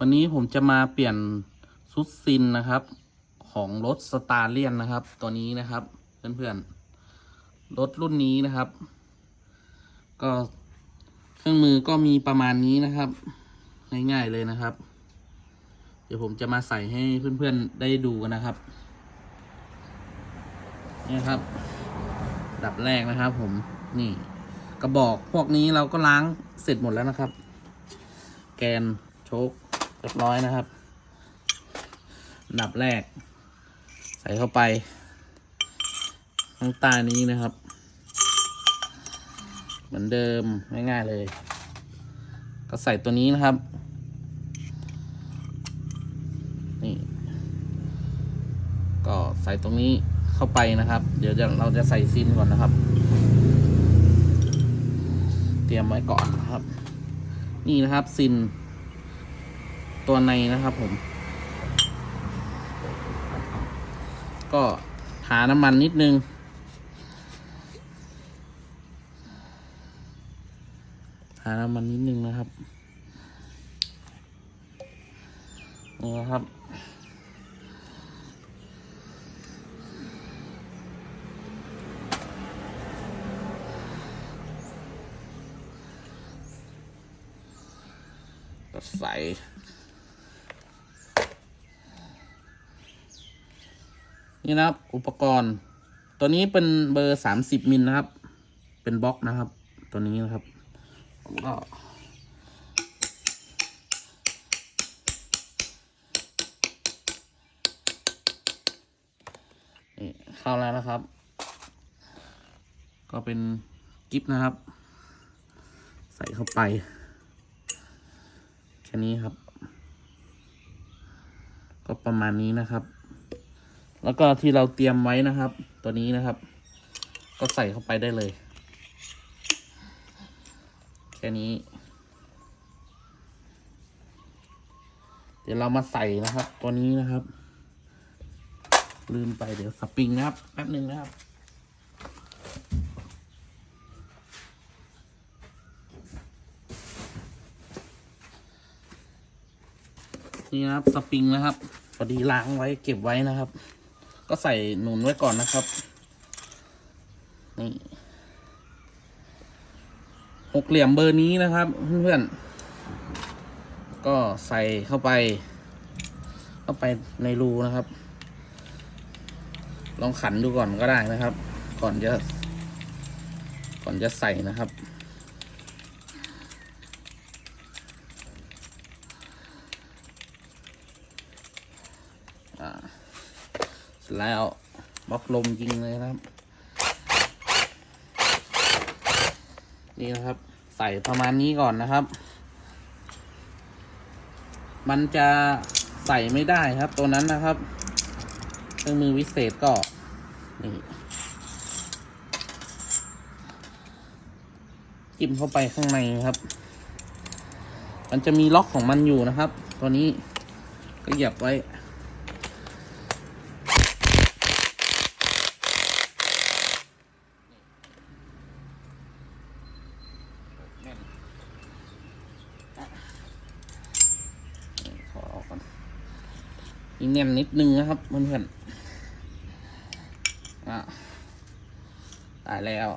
วันนี้ผมจะมาเปลี่ยนชุดซินนะครับ ของรถสตาร์เลียนนะครับ ตัวนี้นะครับ เพื่อนๆรถรุ่นนี้นะครับ ก็เครื่องมือก็มีประมาณนี้นะครับ ง่ายๆเลยนะครับ เดี๋ยวผมจะมาใส่ให้เพื่อนๆได้ดูกันนะครับนี่ครับ ดับแรกนะครับ ผมนี่กระบอกพวกนี้เราก็ล้างเสร็จหมดแล้วนะครับ แกนโชค เรียบร้อยนะครับดับแรก ใส่เข้าไป ข้างใต้นี้นะครับ เหมือนเดิมง่ายๆเลย ก็ใส่ตัวนี้นะครับ นี่ ก็ใส่ตรงนี้เข้าไปนะครับ เดี๋ยวเราจะใส่ซินก่อนนะครับ เตรียมไว้ก่อนนะครับ นี่นะครับซิน ตัวในนะครับผม ก็ทาน้ำมันนิดนึงทาน้ำมันนิดนึงนะครับนี่นะครับ ใส่ นี่นะครับ อุปกรณ์ ตัวนี้เป็นเบอร์สามสิบมิลนะครับ เป็นบล็อกนะครับ ตัวนี้นะครับผมก็เข้าแล้วนะครับ ก็เป็นกิฟนะครับ ใส่เข้าไป แค่นี้ครับ ก็ประมาณนี้นะครับ แล้วก็ที่เราเตรียมไว้นะครับ ตัวนี้นะครับ ก็ใส่เข้าไปได้เลย แค่นี้ เดี๋ยวเรามาใส่นะครับ ตัวนี้นะครับ ลืมไปเดี๋ยวสปริงนะครับ แป๊บหนึ่งนะครับนี่นะครับสปริงนะครับพอดีล้างไว้เก็บไว้นะครับ ก็ใส่หนุนไว้ก่อนนะครับ นี่หกเหลี่ยมเบอร์นี้นะครับเพื่อนๆ ก็ใส่เข้าไป เข้าไปในรูนะครับ ลองขันดูก่อนก็ได้นะครับ ก่อนจะ ก่อนจะใส่นะครับ อ่าเสร็จ แล้วบล็อกลมยิงเลยนะครับ นี่นะครับ ใส่ประมาณนี้ก่อนนะครับ มันจะใส่ไม่ได้ครับ ตัวนั้นนะครับเครื่องมือวิเศษก็นี่จิ้มเข้าไปข้างในครับ มันจะมีล็อกของมันอยู่นะครับ ตัวนี้ก็เหยียบไว้ ขอออกก่อนอีก แน่นนิดนึงนะครับเพื่อนๆอะตายแล้ว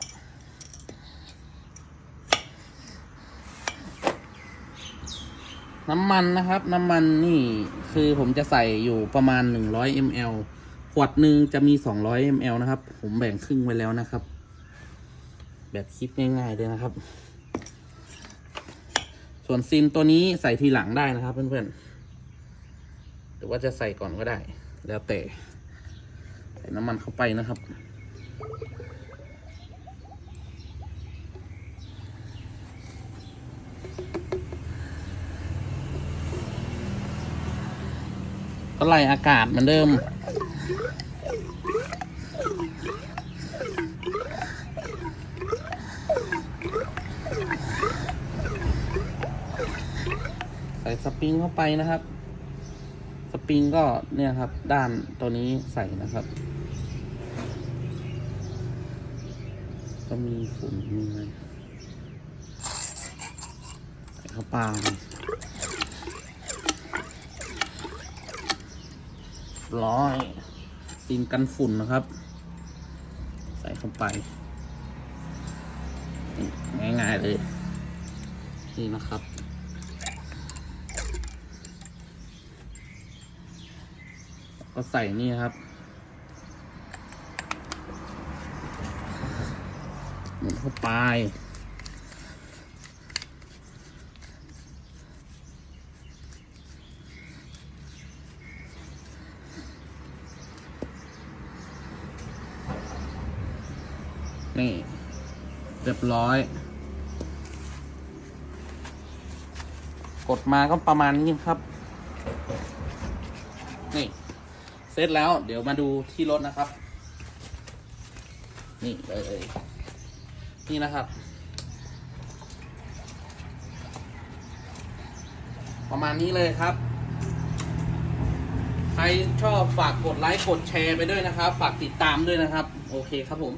น้ำมันนะครับ น้ำมันนี่คือผมจะใส่อยู่ประมาณ 100 ml ขวดหนึ่งจะมี 200 ml นะครับ ผมแบ่งครึ่งไว้แล้วนะครับ แบบคิดง่ายๆเลยนะครับ ส่วนซินตัวนี้ใส่ทีหลังได้นะครับเพื่อนๆ รือว่าจะใส่ก่อนก็ได้ แล้วแต่ใส่น้ำมันเข้าไปนะครับ ก็ไล่อากาศเหมือนเดิมใส่สปริงเข้าไปนะครับ ปริงก็เนี่ยครับ ด้านตัวนี้ใส่นะครับ ก็มีฝุ่นมีอะไรใส่เข้าไปร้อยปิงกันฝุ่นนะครับ ใส่เข้าไปง่ายๆเลย นี่นะครับ ก็ใส่นี่ครับหมุนเข้าไป นี่เรียบร้อย กดมาก็ประมาณนี้ครับ นี่ ร็จแล้ว เดี๋ยวมาดูที่รถนะครับ นี่เลยนี่นะครับ ประมาณนี้เลยครับ ใครชอบฝากกดไลค์กดแชร์ไปด้วยนะครับ ฝากติดตามด้วยนะครับ โอเคครับผม